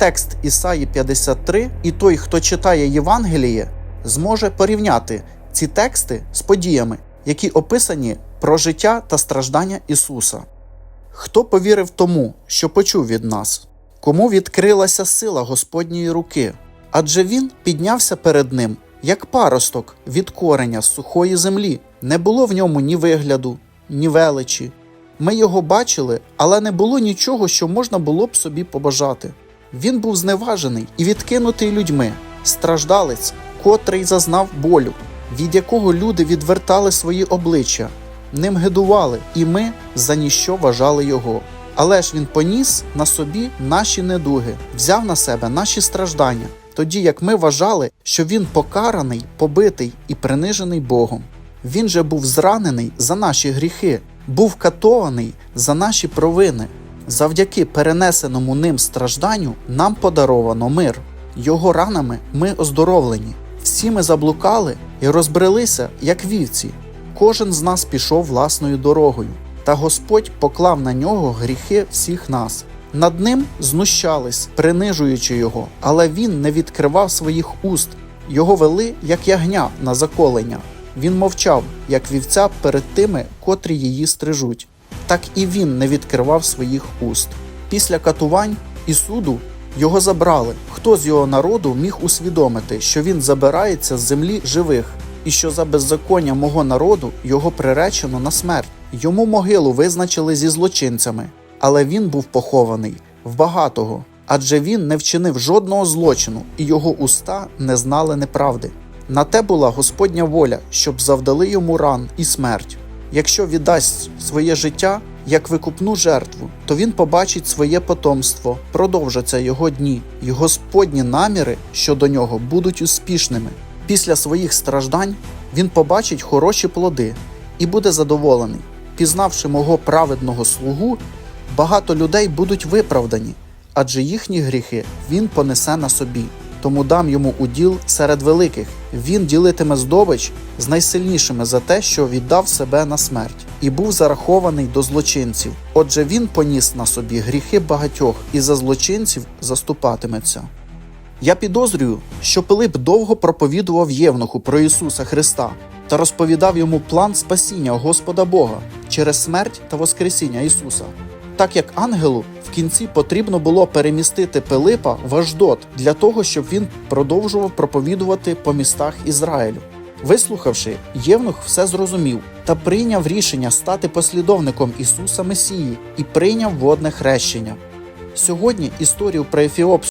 текст Ісаї 53, і той, хто читає Євангеліє, зможе порівняти ці тексти з подіями, які описані про життя та страждання Ісуса. Хто повірив тому, що почув від нас? Кому відкрилася сила Господньої руки? Адже він піднявся перед ним, як паросток від кореня з сухої землі. Не було в ньому ні вигляду, ні величі. Ми його бачили, але не було нічого, що можна було б собі побажати. Він був зневажений і відкинутий людьми, страждалець, котрий зазнав болю, від якого люди відвертали свої обличчя, ним гидували, і ми за ніщо вважали його. Але ж він поніс на собі наші недуги, взяв на себе наші страждання, тоді як ми вважали, що він покараний, побитий і принижений Богом. Він же був зранений за наші гріхи, був катований за наші провини. Завдяки перенесеному ним стражданню нам подаровано мир. Його ранами ми оздоровлені. Всі ми заблукали і розбрелися, як вівці. Кожен з нас пішов власною дорогою, та Господь поклав на нього гріхи всіх нас. Над ним знущались, принижуючи його, але він не відкривав своїх уст. Його вели, як ягня на заколення. Він мовчав, як вівця перед тими, котрі її стрижуть. Так і він не відкривав своїх уст. Після катувань і суду його забрали. Хто з його народу міг усвідомити, що він забирається з землі живих, і що за беззаконня мого народу його приречено на смерть. Йому могилу визначили зі злочинцями, але він був похований в багатого, адже він не вчинив жодного злочину, і його уста не знали неправди. На те була Господня воля, щоб завдали йому ран і смерть. Якщо віддасть своє життя як викупну жертву, то він побачить своє потомство, продовжаться його дні, і Господні наміри щодо нього будуть успішними. Після своїх страждань він побачить хороші плоди і буде задоволений. Пізнавши мого праведного слугу, багато людей будуть виправдані, адже їхні гріхи він понесе на собі. Тому дам йому уділ серед великих. Він ділитиме здобич з найсильнішими за те, що віддав себе на смерть, і був зарахований до злочинців. Отже, він поніс на собі гріхи багатьох і за злочинців заступатиметься. Я підозрюю, що Пилип довго проповідував Євнуху про Ісуса Христа та розповідав йому план спасіння Господа Бога через смерть та Воскресіння Ісуса. Так як ангелу в кінці потрібно було перемістити Пилипа в Аждот для того, щоб він продовжував проповідувати по містах Ізраїлю. Вислухавши, Євнух все зрозумів та прийняв рішення стати послідовником Ісуса Месії і прийняв водне хрещення. Сьогодні історію про Ефіопську